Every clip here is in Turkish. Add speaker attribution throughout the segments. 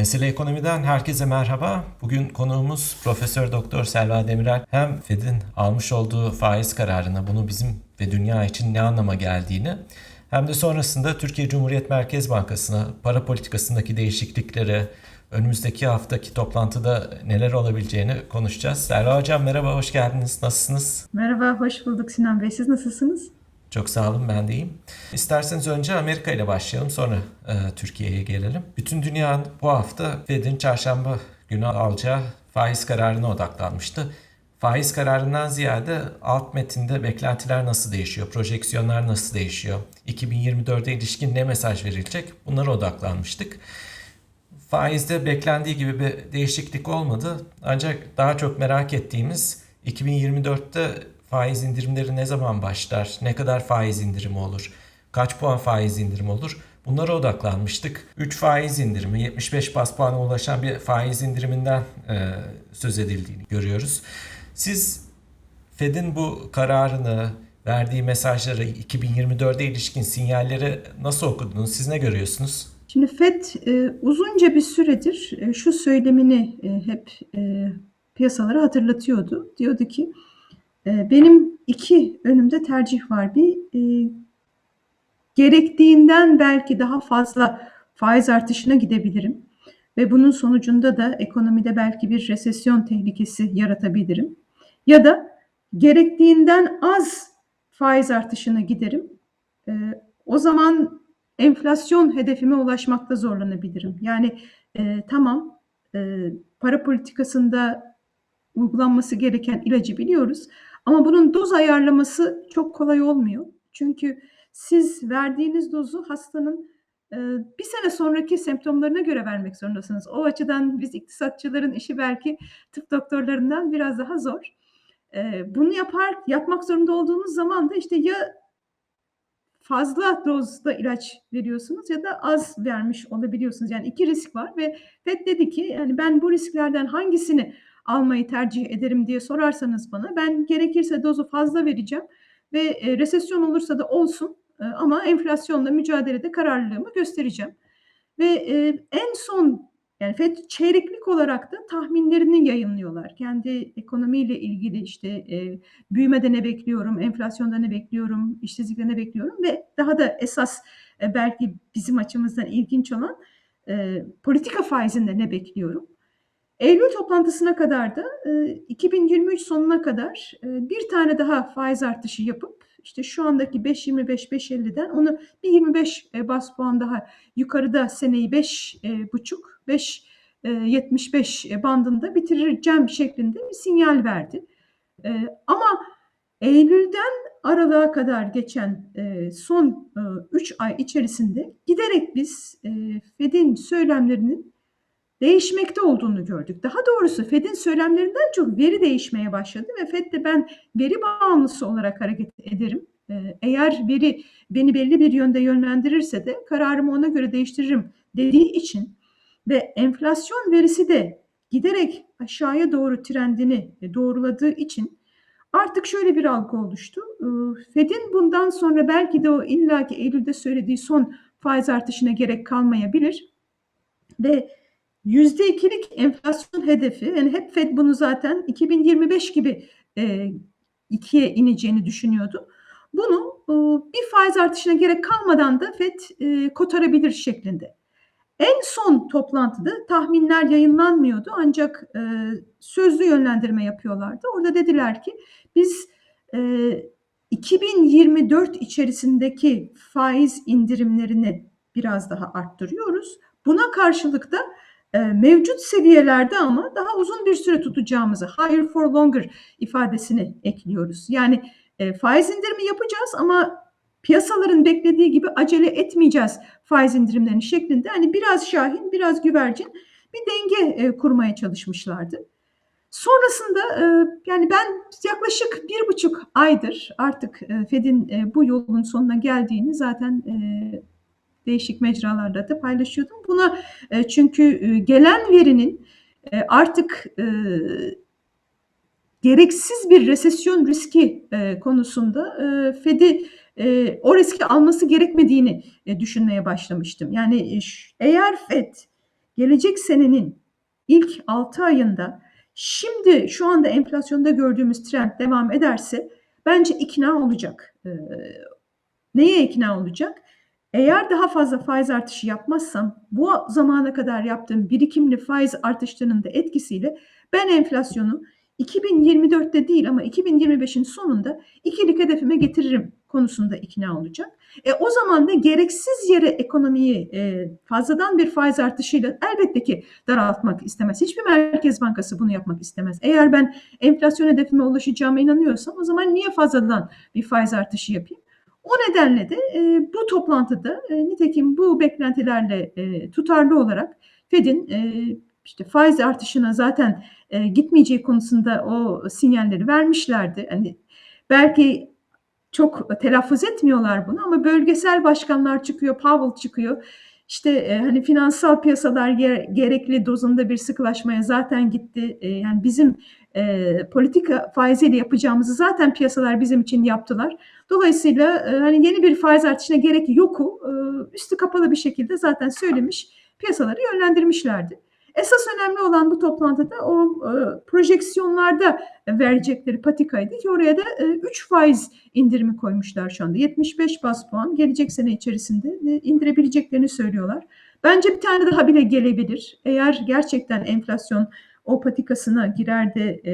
Speaker 1: Mesele Ekonomi'den herkese merhaba. Bugün konuğumuz Profesör Doktor Selva Demirel. Hem Fed'in almış olduğu faiz kararını, bunu bizim ve dünya için ne anlama geldiğini, hem de sonrasında Türkiye Cumhuriyet Merkez Bankası'na para politikasındaki değişiklikleri, önümüzdeki haftaki toplantıda neler olabileceğini konuşacağız. Selva Hocam merhaba, hoş geldiniz. Nasılsınız?
Speaker 2: Merhaba, hoş bulduk Sinan Bey. Siz nasılsınız?
Speaker 1: Çok sağ olun ben de iyiyim. İsterseniz önce Amerika ile başlayalım sonra e, Türkiye'ye gelelim. Bütün dünya bu hafta Fed'in çarşamba günü alacağı faiz kararına odaklanmıştı. Faiz kararından ziyade alt metinde beklentiler nasıl değişiyor, projeksiyonlar nasıl değişiyor, 2024'e ilişkin ne mesaj verilecek bunlara odaklanmıştık. Faizde beklendiği gibi bir değişiklik olmadı. Ancak daha çok merak ettiğimiz 2024'te faiz indirimleri ne zaman başlar? Ne kadar faiz indirimi olur? Kaç puan faiz indirimi olur? Bunlara odaklanmıştık. 3 faiz indirimi, 75 bas puana ulaşan bir faiz indiriminden e, söz edildiğini görüyoruz. Siz Fed'in bu kararını, verdiği mesajları, 2024'e ilişkin sinyalleri nasıl okudunuz? Siz ne görüyorsunuz?
Speaker 2: Şimdi FED e, uzunca bir süredir e, şu söylemini e, hep e, piyasalara hatırlatıyordu. Diyordu ki benim iki önümde tercih var. Bir e, gerektiğinden belki daha fazla faiz artışına gidebilirim. Ve bunun sonucunda da ekonomide belki bir resesyon tehlikesi yaratabilirim. Ya da gerektiğinden az faiz artışına giderim. E, o zaman enflasyon hedefime ulaşmakta zorlanabilirim. Yani e, tamam e, para politikasında uygulanması gereken ilacı biliyoruz ama bunun doz ayarlaması çok kolay olmuyor. Çünkü siz verdiğiniz dozu hastanın e, bir sene sonraki semptomlarına göre vermek zorundasınız. O açıdan biz iktisatçıların işi belki tıp doktorlarından biraz daha zor. E, bunu yapar yapmak zorunda olduğunuz zaman da işte ya fazla dozda ilaç veriyorsunuz ya da az vermiş olabiliyorsunuz. Yani iki risk var ve FED dedi ki yani ben bu risklerden hangisini almayı tercih ederim diye sorarsanız bana ben gerekirse dozu fazla vereceğim ve e, resesyon olursa da olsun e, ama enflasyonla mücadelede kararlılığımı göstereceğim. Ve e, en son yani FED çeyreklik olarak da tahminlerini yayınlıyorlar. Kendi ekonomiyle ilgili işte e, büyümede ne bekliyorum, enflasyonda ne bekliyorum, işsizlikte ne bekliyorum ve daha da esas e, belki bizim açımızdan ilginç olan e, politika faizinde ne bekliyorum. Eylül toplantısına kadar da e, 2023 sonuna kadar e, bir tane daha faiz artışı yapıp işte şu andaki 5.25-5.50'den onu bir 25 e, bas puan daha yukarıda seneyi 5 e, buçuk 5.75 e, bandında bitireceğim şeklinde bir sinyal verdi. E, ama Eylül'den Aralık'a kadar geçen e, son 3 ay içerisinde giderek biz e, Fed'in söylemlerinin değişmekte olduğunu gördük. Daha doğrusu Fed'in söylemlerinden çok veri değişmeye başladı ve Fed de ben veri bağımlısı olarak hareket ederim. Eğer veri beni belli bir yönde yönlendirirse de kararımı ona göre değiştiririm dediği için ve enflasyon verisi de giderek aşağıya doğru trendini doğruladığı için artık şöyle bir algı oluştu. Fed'in bundan sonra belki de o illaki Eylül'de söylediği son faiz artışına gerek kalmayabilir ve yüzde ikilik enflasyon hedefi yani hep Fed bunu zaten 2025 gibi e, ikiye ineceğini düşünüyordu. Bunu e, bir faiz artışına gerek kalmadan da Fed e, kotarabilir şeklinde. En son toplantıda tahminler yayınlanmıyordu ancak e, sözlü yönlendirme yapıyorlardı. Orada dediler ki biz e, 2024 içerisindeki faiz indirimlerini biraz daha arttırıyoruz. Buna karşılık da mevcut seviyelerde ama daha uzun bir süre tutacağımızı higher for longer ifadesini ekliyoruz. Yani e, faiz indirimi yapacağız ama piyasaların beklediği gibi acele etmeyeceğiz faiz indirimlerini şeklinde hani biraz şahin biraz güvercin bir denge e, kurmaya çalışmışlardı. Sonrasında e, yani ben yaklaşık bir buçuk aydır artık e, Fed'in e, bu yolun sonuna geldiğini zaten e, değişik mecralarda da paylaşıyordum. Buna e, çünkü e, gelen verinin e, artık gereksiz bir resesyon riski konusunda Fed'i o riski alması gerekmediğini düşünmeye başlamıştım. Yani eğer Fed gelecek senenin ilk 6 ayında şimdi şu anda enflasyonda gördüğümüz trend devam ederse bence ikna olacak. Neye ikna olacak? Eğer daha fazla faiz artışı yapmazsam bu zamana kadar yaptığım birikimli faiz artışlarının da etkisiyle ben enflasyonu 2024'te değil ama 2025'in sonunda ikilik hedefime getiririm konusunda ikna olacak. E, o zaman da gereksiz yere ekonomiyi e, fazladan bir faiz artışıyla elbette ki daraltmak istemez. Hiçbir merkez bankası bunu yapmak istemez. Eğer ben enflasyon hedefime ulaşacağıma inanıyorsam o zaman niye fazladan bir faiz artışı yapayım? O nedenle de e, bu toplantıda e, nitekim bu beklentilerle e, tutarlı olarak Fed'in e, işte faiz artışına zaten e, gitmeyeceği konusunda o sinyalleri vermişlerdi. Hani belki çok telaffuz etmiyorlar bunu ama bölgesel başkanlar çıkıyor, Powell çıkıyor. İşte e, hani finansal piyasalar ger- gerekli dozunda bir sıkılaşmaya zaten gitti. E, yani bizim e, politika faiziyle yapacağımızı zaten piyasalar bizim için yaptılar. Dolayısıyla e, hani yeni bir faiz artışına gerek yoku e, üstü kapalı bir şekilde zaten söylemiş, piyasaları yönlendirmişlerdi. Esas önemli olan bu toplantıda o e, projeksiyonlarda verecekleri patikaydı ki oraya da 3 faiz indirimi koymuşlar şu anda. 75 bas puan gelecek sene içerisinde e, indirebileceklerini söylüyorlar. Bence bir tane daha bile gelebilir. Eğer gerçekten enflasyon o patikasına girer de e,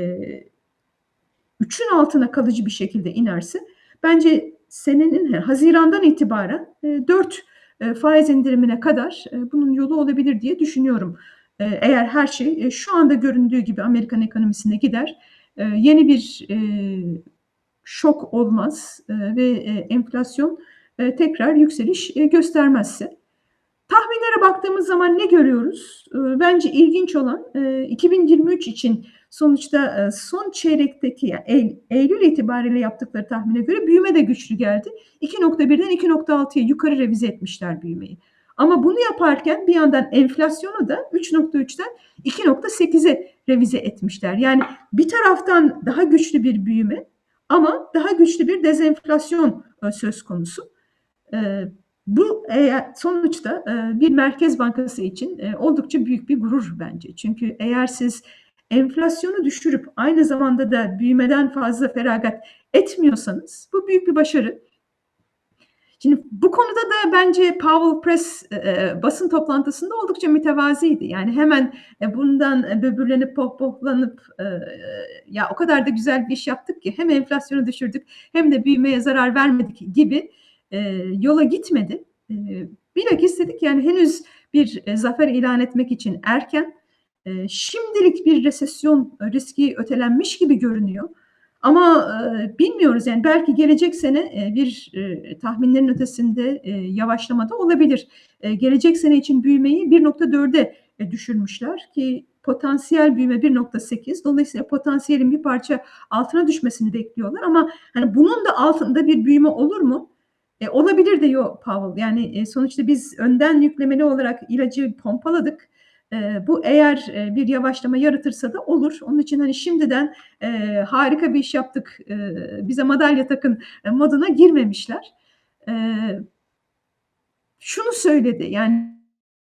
Speaker 2: 3'ün altına kalıcı bir şekilde inerse bence senenin Haziran'dan itibaren e, 4 e, faiz indirimine kadar e, bunun yolu olabilir diye düşünüyorum. E, eğer her şey e, şu anda göründüğü gibi Amerikan ekonomisine gider, e, yeni bir e, şok olmaz ve enflasyon tekrar yükseliş göstermezse. Tahminlere baktığımız zaman ne görüyoruz? Bence ilginç olan e, 2023 için sonuçta son çeyrekteki yani Eylül itibariyle yaptıkları tahmine göre büyüme de güçlü geldi. 2.1'den 2.6'ya yukarı revize etmişler büyümeyi. Ama bunu yaparken bir yandan enflasyonu da 3.3'ten 2.8'e revize etmişler. Yani bir taraftan daha güçlü bir büyüme ama daha güçlü bir dezenflasyon e, söz konusu. E, bu sonuçta e, bir merkez bankası için oldukça büyük bir gurur bence. Çünkü eğer siz enflasyonu düşürüp aynı zamanda da büyümeden fazla feragat etmiyorsanız bu büyük bir başarı. Şimdi bu konuda da bence Powell Press e, basın toplantısında oldukça mütevaziydi. Yani hemen e, bundan e, böbürlenip pohpohlanıp e, ya o kadar da güzel bir iş yaptık ki hem enflasyonu düşürdük hem de büyümeye zarar vermedik gibi e, yola gitmedi. E, bilakis dedik yani henüz bir e, zafer ilan etmek için erken. E, şimdilik bir resesyon riski ötelenmiş gibi görünüyor. Ama e, bilmiyoruz yani belki gelecek sene e, bir e, tahminlerin ötesinde yavaşlama da olabilir. Gelecek sene için büyümeyi 1.4'e e, düşürmüşler ki potansiyel büyüme 1.8 dolayısıyla potansiyelin bir parça altına düşmesini bekliyorlar ama hani bunun da altında bir büyüme olur mu? E, olabilir de yok Powell. Yani sonuçta biz önden yüklemeli olarak ilacı pompaladık. E, bu eğer e, bir yavaşlama yaratırsa da olur. Onun için hani şimdiden e, harika bir iş yaptık, e, bize madalya takın e, moduna girmemişler. E, şunu söyledi yani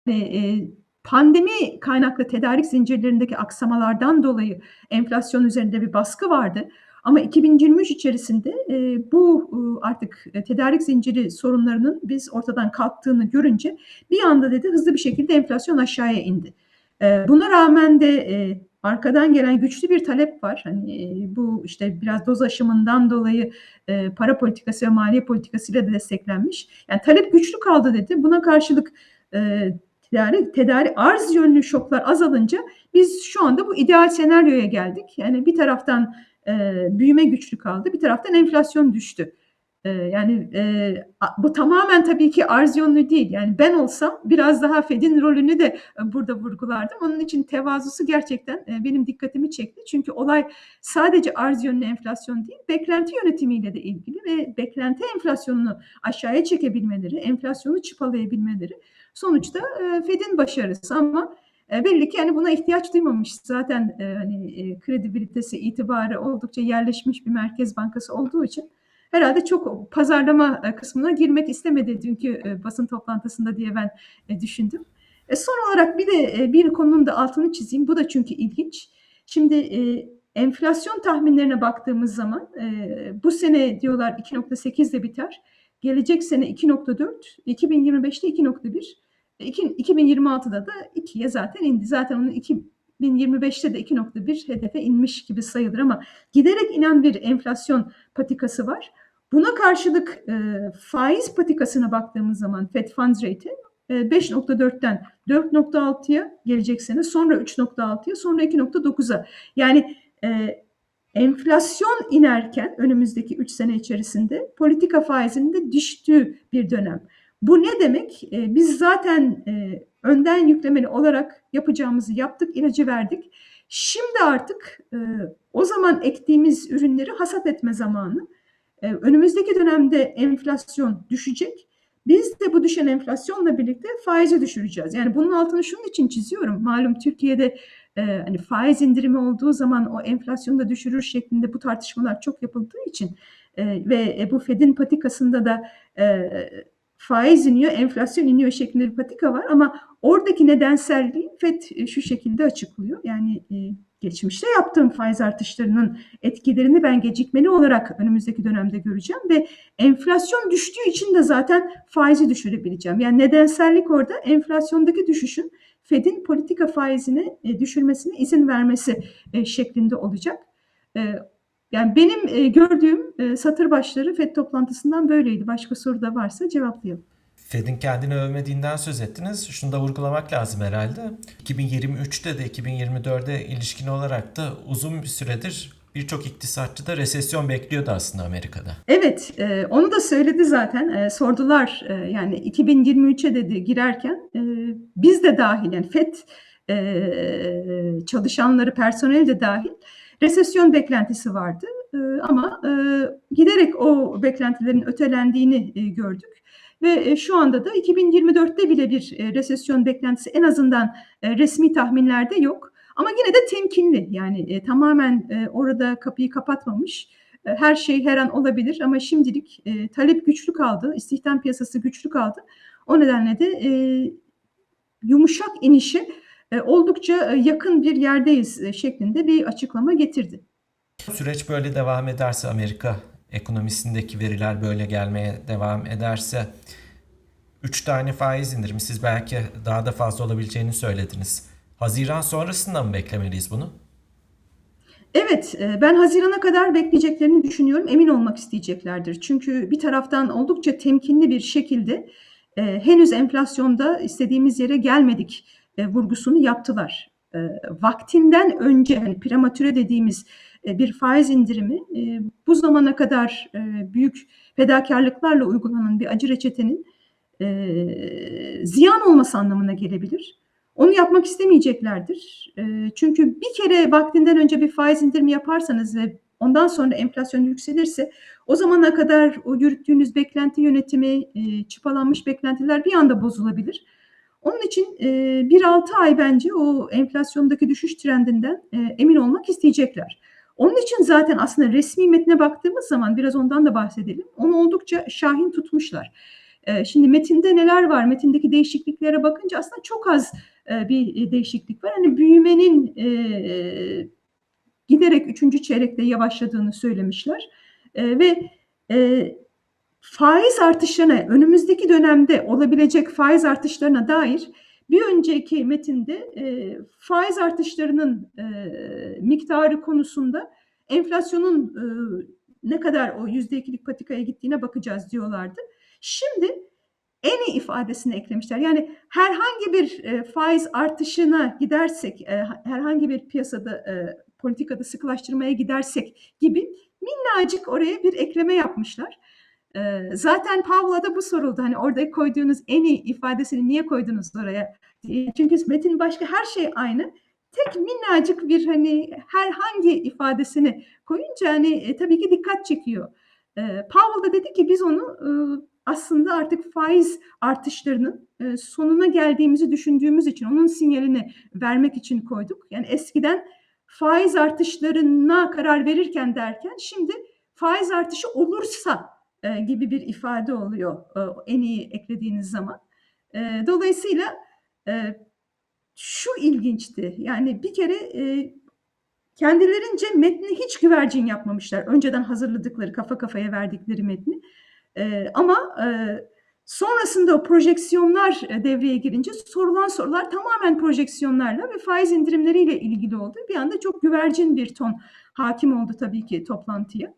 Speaker 2: e, pandemi kaynaklı tedarik zincirlerindeki aksamalardan dolayı enflasyon üzerinde bir baskı vardı. Ama 2023 içerisinde e, bu e, artık tedarik zinciri sorunlarının biz ortadan kalktığını görünce bir anda dedi hızlı bir şekilde enflasyon aşağıya indi. E, buna rağmen de e, arkadan gelen güçlü bir talep var. Hani e, bu işte biraz doz aşımından dolayı e, para politikası ve maliye politikasıyla desteklenmiş. Yani talep güçlü kaldı dedi. Buna karşılık e, tedarik, tedarik arz yönlü şoklar azalınca biz şu anda bu ideal senaryoya geldik. Yani bir taraftan e, büyüme güçlü kaldı, bir taraftan enflasyon düştü. E, yani e, bu tamamen tabii ki arz yönlü değil. Yani ben olsam biraz daha Fed'in rolünü de e, burada vurgulardım. Onun için tevazusu gerçekten e, benim dikkatimi çekti. Çünkü olay sadece arz yönlü enflasyon değil, beklenti yönetimiyle de ilgili ve beklenti enflasyonunu aşağıya çekebilmeleri, enflasyonu çıpalayabilmeleri sonuçta e, Fed'in başarısı ama e, belli ki yani buna ihtiyaç duymamış. Zaten e, hani e, kredibilitesi, itibarı oldukça yerleşmiş bir merkez bankası olduğu için herhalde çok pazarlama e, kısmına girmek istemedi dünkü e, basın toplantısında diye ben e, düşündüm. E, son olarak bir de e, bir konunun da altını çizeyim. Bu da çünkü ilginç. Şimdi e, enflasyon tahminlerine baktığımız zaman e, bu sene diyorlar 2.8 ile biter. Gelecek sene 2.4, 2025'te 2.1, e, iki- 2026'da da 2'ye zaten indi. Zaten onun 2025'te de 2.1 hedefe inmiş gibi sayılır ama giderek inen bir enflasyon patikası var. Buna karşılık e, faiz patikasına baktığımız zaman Fed Funds Rate'i e, 5.4'ten 4.6'ya gelecek sene, sonra 3.6'ya, sonra 2.9'a. Yani e, enflasyon inerken önümüzdeki 3 sene içerisinde politika faizinin de düştüğü bir dönem. Bu ne demek? E, biz zaten e, önden yüklemeli olarak yapacağımızı yaptık, ilacı verdik. Şimdi artık e, o zaman ektiğimiz ürünleri hasat etme zamanı. E, önümüzdeki dönemde enflasyon düşecek. Biz de bu düşen enflasyonla birlikte faizi düşüreceğiz. Yani bunun altını şunun için çiziyorum. Malum Türkiye'de e, hani faiz indirimi olduğu zaman o enflasyonu da düşürür şeklinde bu tartışmalar çok yapıldığı için e, ve bu Fed'in patikasında da e, faiz iniyor, enflasyon iniyor şeklinde bir patika var ama oradaki nedenselliği FED e, şu şekilde açıklıyor. Yani e, geçmişte yaptığım faiz artışlarının etkilerini ben gecikmeli olarak önümüzdeki dönemde göreceğim ve enflasyon düştüğü için de zaten faizi düşürebileceğim. Yani nedensellik orada enflasyondaki düşüşün Fed'in politika faizini e, düşürmesine izin vermesi şeklinde olacak. Yani benim gördüğüm e, satır başları FED toplantısından böyleydi. Başka soru da varsa cevaplayalım.
Speaker 1: Fed'in kendini övmediğinden söz ettiniz. Şunu da vurgulamak lazım herhalde. 2023'te de 2024'de ilişkin olarak da uzun bir süredir birçok iktisatçı da resesyon bekliyordu aslında Amerika'da.
Speaker 2: Evet, e, onu da söyledi zaten. E, sordular e, yani 2023'e dedi girerken e, biz de dahil yani FED e, çalışanları, personeli de dahil resesyon beklentisi vardı. E, ama e, giderek o beklentilerin ötelendiğini e, gördük. Ve e, şu anda da 2024'te bile bir resesyon beklentisi en azından resmi tahminlerde yok. Ama yine de temkinli yani tamamen orada kapıyı kapatmamış. Her şey her an olabilir ama şimdilik talep güçlü kaldı, istihdam piyasası güçlü kaldı. O nedenle de yumuşak inişe e, oldukça yakın bir yerdeyiz şeklinde bir açıklama getirdi.
Speaker 1: Süreç böyle devam ederse Amerika ekonomisindeki veriler böyle gelmeye devam ederse 3 tane faiz indirimi siz belki daha da fazla olabileceğini söylediniz. Haziran sonrasında mı beklemeliyiz bunu?
Speaker 2: Evet, e, ben Haziran'a kadar bekleyeceklerini düşünüyorum. Emin olmak isteyeceklerdir. Çünkü bir taraftan oldukça temkinli bir şekilde e, henüz enflasyonda istediğimiz yere gelmedik e, vurgusunu yaptılar. Vaktinden önce yani prematüre dediğimiz bir faiz indirimi e, bu zamana kadar e, büyük fedakarlıklarla uygulanan bir acı reçetenin e, ziyan olması anlamına gelebilir. Onu yapmak istemeyeceklerdir. E, çünkü bir kere vaktinden önce bir faiz indirimi yaparsanız ve ondan sonra enflasyon yükselirse o zamana kadar o yürüttüğünüz beklenti yönetimi, e, çıpalanmış beklentiler bir anda bozulabilir. Onun için e, bir altı ay bence o enflasyondaki düşüş trendinden e, emin olmak isteyecekler. Onun için zaten aslında resmi metne baktığımız zaman biraz ondan da bahsedelim. Onu oldukça şahin tutmuşlar. E, şimdi metinde neler var? Metindeki değişikliklere bakınca aslında çok az e, bir değişiklik var. Hani büyümenin e, giderek üçüncü çeyrekte yavaşladığını söylemişler. E, ve e, faiz artışlarına önümüzdeki dönemde olabilecek faiz artışlarına dair bir önceki metinde e, faiz artışlarının e, miktarı konusunda enflasyonun e, ne kadar o yüzde ikilik patikaya gittiğine bakacağız diyorlardı. Şimdi en ifadesini eklemişler. Yani herhangi bir e, faiz artışına gidersek, e, herhangi bir piyasada e, politikada sıkılaştırmaya gidersek gibi minnacık oraya bir ekleme yapmışlar. Zaten Pavlov'a da bu soruldu. Hani orada koyduğunuz en iyi ifadesini niye koydunuz oraya? Çünkü metin başka her şey aynı. Tek minnacık bir hani herhangi ifadesini koyunca hani e, tabii ki dikkat çekiyor. E, Powell da dedi ki biz onu e, aslında artık faiz artışlarının e, sonuna geldiğimizi düşündüğümüz için onun sinyalini vermek için koyduk. Yani eskiden faiz artışlarına karar verirken derken şimdi faiz artışı olursa e, gibi bir ifade oluyor e, en iyi eklediğiniz zaman. E, dolayısıyla şu ilginçti, yani bir kere, kendilerince metne hiç güvercin yapmamışlar. Önceden hazırladıkları, kafa kafaya verdikleri metni. Ama, sonrasında o projeksiyonlar, devreye girince sorulan sorular tamamen projeksiyonlarla ve faiz indirimleriyle ilgili oldu. Bir anda çok güvercin bir ton hâkim oldu tabii ki toplantıya.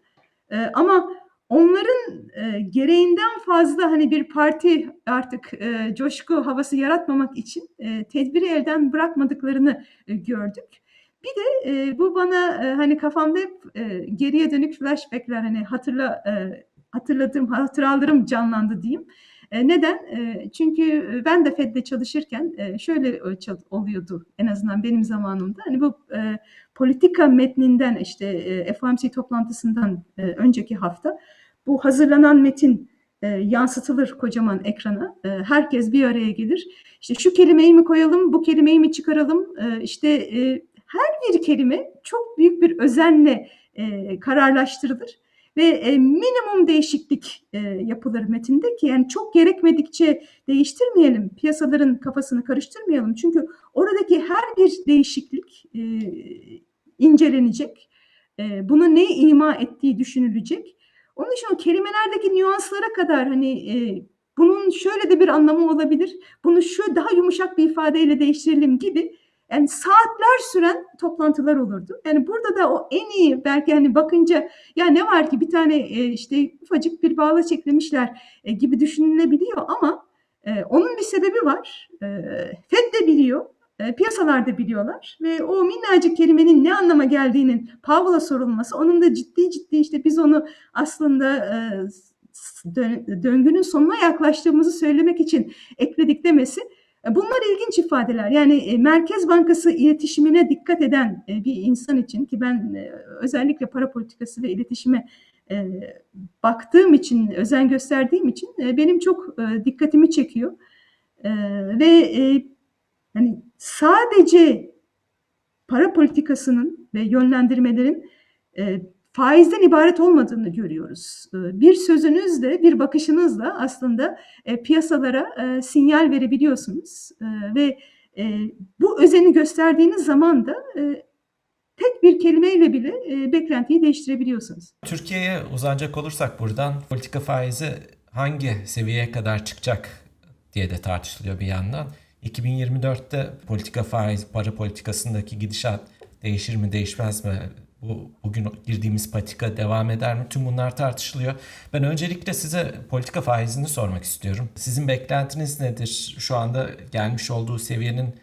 Speaker 2: Eee, ama onların, eee, gereğinden fazla, hani, bir parti artık, eee, coşku havası yaratmamak için, eee, tedbiri elden bırakmadıklarını, eee, gördük. Bir de, eee, bu bana, eee, hani, kafamda hep, eee, geriye dönük flashback'ler, hani, hatırla eee, hatırladığım hatıralarım canlandı diyeyim. Eee, neden? Eee, çünkü, eee, ben de FED'de çalışırken, şöyle, oluyordu en azından benim zamanımda. Hani, bu, politika metninden, işte, FOMC toplantısından, önceki hafta bu hazırlanan metin, yansıtılır kocaman ekrana. Herkes bir araya gelir. İşte, şu kelimeyi mi koyalım, bu kelimeyi mi çıkaralım? İşte, her bir kelime çok büyük bir özenle, kararlaştırılır ve, eee, minimum değişiklik, eee, yapılır metinde ki yani çok gerekmedikçe değiştirmeyelim, piyasaların kafasını karıştırmayalım. Çünkü oradaki her bir değişiklik, eee, incelenecek. Eee, bunun ne ima ettiği düşünülecek. Onun için o kelimelerdeki nüanslara kadar, hani, bunun şöyle de bir anlamı olabilir, bunu şu daha yumuşak bir ifadeyle değiştirelim gibi, yani saatler süren toplantılar olurdu. Yani burada da o en iyi belki, hani, bakınca ya ne var ki bir tane, eee, işte, ufacık bir bağlaç eklemişler, eee, gibi düşünülebiliyor ama, eee, onun bir sebebi var. FED de biliyor, eee, piyasalar da biliyorlar ve o minnacık kelimenin ne anlama geldiğinin Powell'a sorulması, onun da ciddi ciddi, işte, biz onu aslında, döngünün sonuna yaklaştığımızı söylemek için ekledik demesi, bunlar ilginç ifadeler. Yani, eee, Merkez Bankası iletişimine dikkat eden, eee, bir insan için ki ben, özellikle para politikası ve iletişime, baktığım için, özen gösterdiğim için, benim çok, dikkatimi çekiyor. Ve, hani, sadece para politikasının ve yönlendirmelerin, faizden ibaret olmadığını görüyoruz. Iıı, bir sözünüzle, bir bakışınızla aslında, eee, piyasalara, eee, sinyal verebiliyorsunuz, eee, ve, eee, bu özeni gösterdiğiniz zaman da, tek bir kelimeyle bile, beklentiyi değiştirebiliyorsunuz.
Speaker 1: Türkiye'ye uzanacak olursak buradan politika faizi hangi seviyeye kadar çıkacak diye de tartışılıyor bir yandan. 2024'te politika faiz, para politikasındaki gidişat değişir mi, değişmez mi? Bu bugün girdiğimiz patika devam eder mi? Tüm bunlar tartışılıyor. Ben öncelikle size politika faizini sormak istiyorum. Sizin beklentiniz nedir? Şu anda gelmiş olduğu seviyenin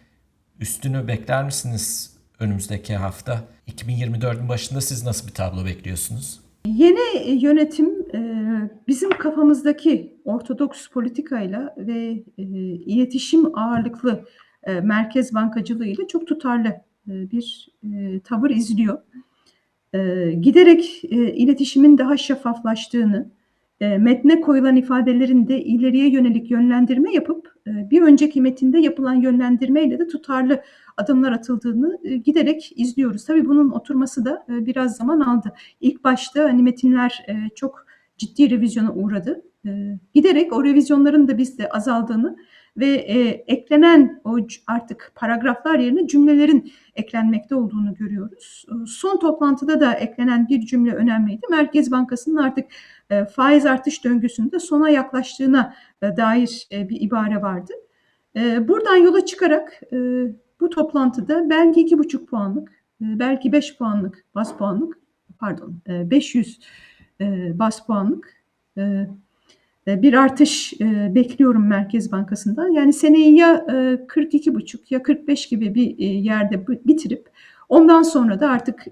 Speaker 1: üstünü bekler misiniz önümüzdeki hafta? 2024'ün başında siz nasıl bir tablo bekliyorsunuz?
Speaker 2: Yeni, yönetim, eee, bizim kafamızdaki ortodoks politikayla ve, eee, iletişim ağırlıklı, eee, merkez bankacılığıyla çok tutarlı, bir, tavır izliyor. Eee, giderek, eee, iletişimin daha şeffaflaştığını, eee, metne koyulan ifadelerin de ileriye yönelik yönlendirme yapıp, eee, bir önceki metinde yapılan yönlendirmeyle de tutarlı adımlar atıldığını, eee, giderek izliyoruz. Tabii bunun oturması da, eee, biraz zaman aldı. İlk başta, hani, metinler, eee, çok ciddi revizyona uğradı. Eee, giderek o revizyonların da bizde azaldığını ve, eee, eklenen o artık paragraflar yerine cümlelerin eklenmekte olduğunu görüyoruz. Iıı, son toplantıda da eklenen bir cümle önemliydi. Merkez Bankası'nın artık, eee, faiz artış döngüsünde sona yaklaştığına, eee, dair, eee, bir ibare vardı. Eee, buradan yola çıkarak, eee, bu toplantıda belki 2,5 puanlık, eee, belki 5 puanlık, baz puanlık, pardon, eee, 500, eee, baz puanlık, eee, bir artış, eee, bekliyorum Merkez Bankası'ndan. Yani seneyi ya, eee, 42,5 ya 45 gibi bir, eee, yerde bi bitirip ondan sonra da artık,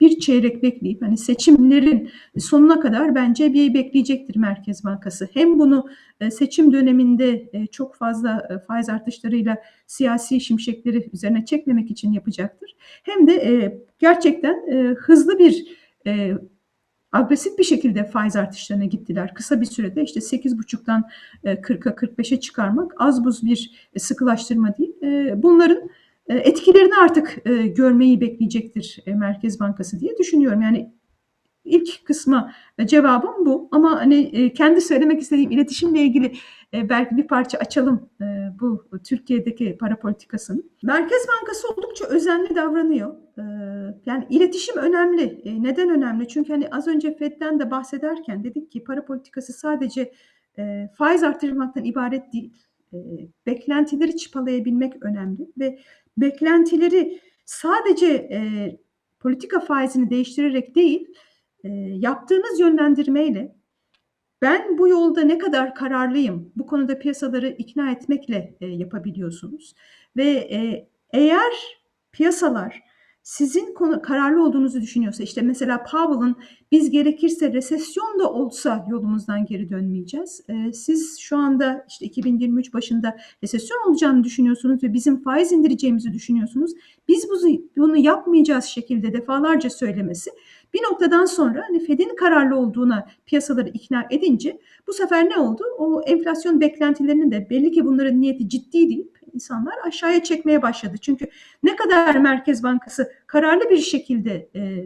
Speaker 2: bir çeyrek bekleyip, hani, seçimlerin sonuna kadar bence bir bekleyecektir Merkez Bankası. Hem bunu, seçim döneminde, çok fazla, faiz artışlarıyla siyasi şimşekleri üzerine çekmemek için yapacaktır. Hem de, gerçekten, hızlı bir, agresif bir şekilde faiz artışlarına gittiler. Kısa bir sürede, işte, 8,5'tan, eee, 40'a 45'e çıkarmak az buz bir, eee, sıkılaştırma değil. Eee, bunların, eee, etkilerini artık, görmeyi bekleyecektir, Merkez Bankası diye düşünüyorum. Yani İlk kısma e, cevabım bu. Ama hani e, kendi söylemek istediğim iletişimle ilgili e, belki bir parça açalım bu Türkiye'deki para politikasını. Merkez Bankası oldukça özenli davranıyor. Yani iletişim önemli. Neden önemli? Çünkü hani az önce Fed'den de bahsederken dedik ki para politikası sadece faiz artırmaktan ibaret değil. Beklentileri çıpalayabilmek önemli ve beklentileri sadece politika faizini değiştirerek değil, e, yaptığınız yönlendirmeyle ben bu yolda ne kadar kararlıyım, bu konuda piyasaları ikna etmekle e, yapabiliyorsunuz. Ve e, eğer piyasalar sizin konu, kararlı olduğunuzu düşünüyorsa, işte mesela Powell'ın biz gerekirse resesyon da olsa yolumuzdan geri dönmeyeceğiz. E, siz şu anda işte 2023 başında resesyon olacağını düşünüyorsunuz ve bizim faiz indireceğimizi düşünüyorsunuz. Biz bunu, bunu yapmayacağız şekilde defalarca söylemesi bir noktadan sonra hani Fed'in kararlı olduğuna piyasaları ikna edince bu sefer ne oldu? O enflasyon beklentilerinin de belli ki bunların niyeti ciddi deyip insanlar aşağıya çekmeye başladı. Çünkü ne kadar Merkez Bankası kararlı bir şekilde e,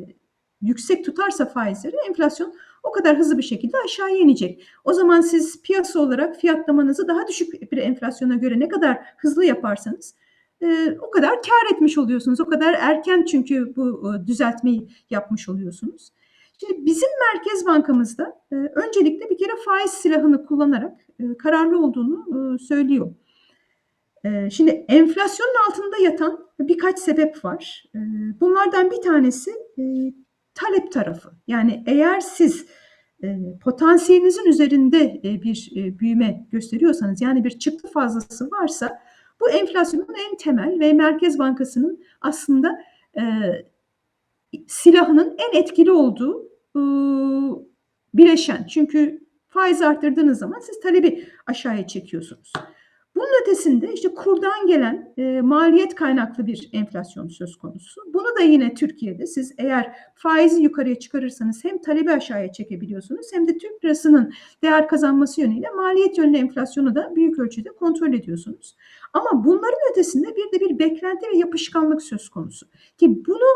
Speaker 2: yüksek tutarsa faizleri enflasyon o kadar hızlı bir şekilde aşağıya inecek. O zaman siz piyasa olarak fiyatlamanızı daha düşük bir enflasyona göre ne kadar hızlı yaparsanız o kadar kar etmiş oluyorsunuz. O kadar erken çünkü bu e, düzeltmeyi yapmış oluyorsunuz. Şimdi bizim Merkez Bankamızda e, öncelikle bir kere faiz silahını kullanarak e, kararlı olduğunu söylüyor. Şimdi enflasyonun altında yatan birkaç sebep var. Bunlardan bir tanesi talep tarafı. Yani eğer siz potansiyelinizin üzerinde bir büyüme gösteriyorsanız yani bir çıktı fazlası varsa bu enflasyonun en temel ve Merkez Bankası'nın aslında e, silahının en etkili olduğu e, bileşen. Çünkü faiz arttırdığınız zaman siz talebi aşağıya çekiyorsunuz. Bunun ötesinde işte kurdan gelen e, maliyet kaynaklı bir enflasyon söz konusu. Bunu da yine Türkiye'de siz eğer faizi yukarıya çıkarırsanız hem talebi aşağıya çekebiliyorsunuz hem de Türk lirasının değer kazanması yönüyle maliyet yönlü enflasyonu da büyük ölçüde kontrol ediyorsunuz. Ama bunların ötesinde bir de bir beklenti ve yapışkanlık söz konusu. Ki bunu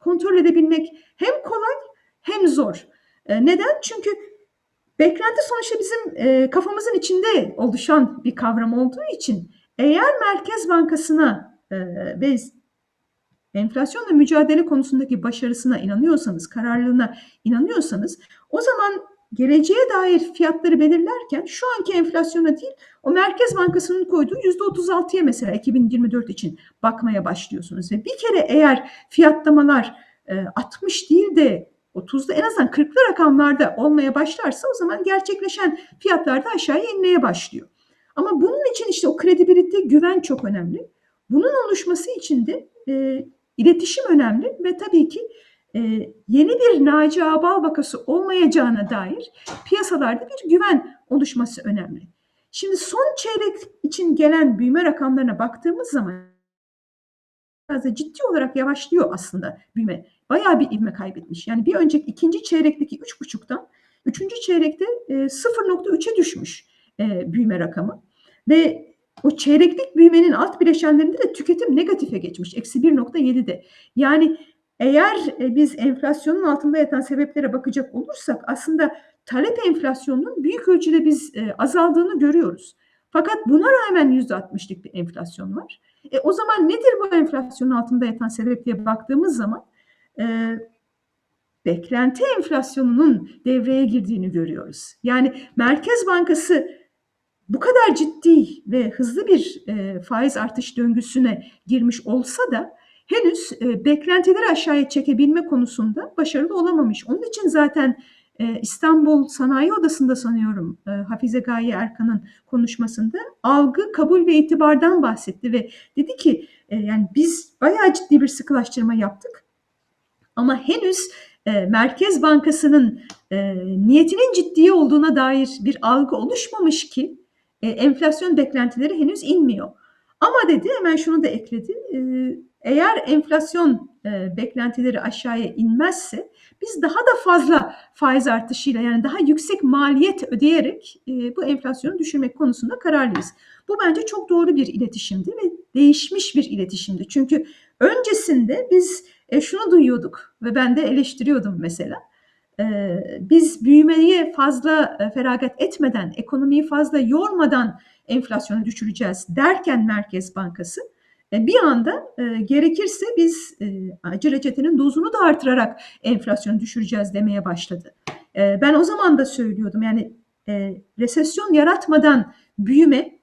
Speaker 2: kontrol edebilmek hem kolay hem zor. E, neden? Çünkü Beklenti sonuçta bizim e, kafamızın içinde oluşan bir kavram olduğu için eğer Merkez Bankası'na e, ve enflasyonla mücadele konusundaki başarısına inanıyorsanız, kararlılığına inanıyorsanız o zaman geleceğe dair fiyatları belirlerken şu anki enflasyona değil o Merkez Bankası'nın koyduğu %36'ya mesela 2024 için bakmaya başlıyorsunuz. Ve bir kere eğer fiyatlamalar e, 60 değil de 30'da en azından 40'lı rakamlarda olmaya başlarsa o zaman gerçekleşen fiyatlar da aşağıya inmeye başlıyor. Ama bunun için işte o kredibilite, güven çok önemli. Bunun oluşması için de e, iletişim önemli ve tabii ki e, yeni bir Naci Ağbal vakası olmayacağına dair piyasalarda bir güven oluşması önemli. Şimdi son çeyrek için gelen büyüme rakamlarına baktığımız zaman biraz da ciddi olarak yavaşlıyor aslında büyüme. Bayağı bir ivme kaybetmiş. Yani bir önceki ikinci çeyrekteki 3,5'tan üçüncü çeyrekte e, 0,3'e düşmüş e, büyüme rakamı. Ve o çeyreklik büyümenin alt bileşenlerinde de tüketim negatife geçmiş. Eksi 1,7'de. Yani eğer e, biz enflasyonun altında yatan sebeplere bakacak olursak aslında talep enflasyonunun büyük ölçüde biz e, azaldığını görüyoruz. Fakat buna rağmen %60'lık bir enflasyon var. E, o zaman nedir bu enflasyonun altında yatan sebep diye baktığımız zaman e, beklenti enflasyonunun devreye girdiğini görüyoruz. Yani Merkez Bankası bu kadar ciddi ve hızlı bir e, faiz artış döngüsüne girmiş olsa da henüz e, beklentileri aşağıya çekebilme konusunda başarılı olamamış. Onun için zaten e, İstanbul Sanayi Odası'nda sanıyorum e, Hafize Gaye Erkan'ın konuşmasında algı, kabul ve itibardan bahsetti ve dedi ki e, yani biz bayağı ciddi bir sıkılaştırma yaptık ama henüz e, Merkez Bankası'nın e, niyetinin ciddiye olduğuna dair bir algı oluşmamış ki e, enflasyon beklentileri henüz inmiyor. Ama dedi hemen şunu da ekledi. Eğer enflasyon beklentileri aşağıya inmezse biz daha da fazla faiz artışıyla yani daha yüksek maliyet ödeyerek bu enflasyonu düşürmek konusunda kararlıyız. Bu bence çok doğru bir iletişimdi ve değişmiş bir iletişimdi. Çünkü öncesinde biz e, şunu duyuyorduk ve ben de eleştiriyordum mesela. Eee, biz büyümeye fazla e, feragat etmeden, ekonomiyi fazla yormadan enflasyonu düşüreceğiz derken Merkez Bankası e, bir anda e, gerekirse biz e, acı reçetenin dozunu da artırarak enflasyonu düşüreceğiz demeye başladı. E, ben o zaman da söylüyordum yani e, resesyon yaratmadan büyüme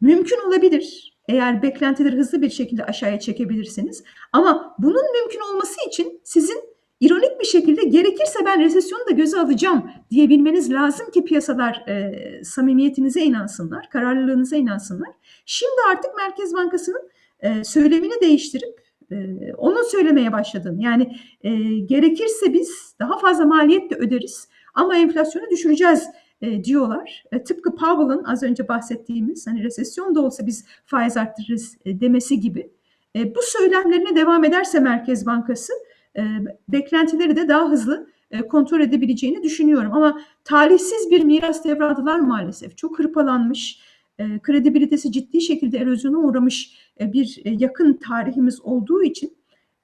Speaker 2: mümkün olabilir. Eğer beklentileri hızlı bir şekilde aşağıya çekebilirsiniz. Ama bunun mümkün olması için sizin ironik bir şekilde gerekirse ben resesyonu da göze alacağım diyebilmeniz lazım ki piyasalar e, samimiyetinize inansınlar, kararlılığınıza inansınlar. Şimdi artık Merkez Bankası'nın e, söylemini değiştirip e, onu söylemeye başladın. Yani e, gerekirse biz daha fazla maliyet de öderiz ama enflasyonu düşüreceğiz e, diyorlar. E, tıpkı Powell'ın az önce bahsettiğimiz hani resesyon da olsa biz faiz arttırırız e, demesi gibi. E, bu söylemlerine devam ederse Merkez Bankası e, beklentileri de daha hızlı e, kontrol edebileceğini düşünüyorum. Ama talihsiz bir miras devraldılar maalesef. Çok hırpalanmış, e, kredibilitesi ciddi şekilde erozyona uğramış e, bir e, yakın tarihimiz olduğu için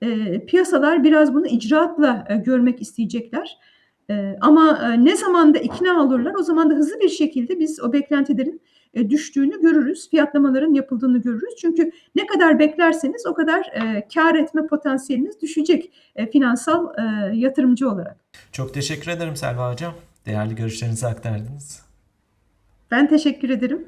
Speaker 2: e, piyasalar biraz bunu icraatla e, görmek isteyecekler. E, ama e, ne zaman da ikna olurlar o zaman da hızlı bir şekilde biz o beklentilerin e, düştüğünü görürüz. Fiyatlamaların yapıldığını görürüz. Çünkü ne kadar beklerseniz o kadar e, kar etme potansiyeliniz düşecek e, finansal e, yatırımcı olarak.
Speaker 1: Çok teşekkür ederim Selva Hocam. Değerli görüşlerinizi aktardınız.
Speaker 2: Ben teşekkür ederim.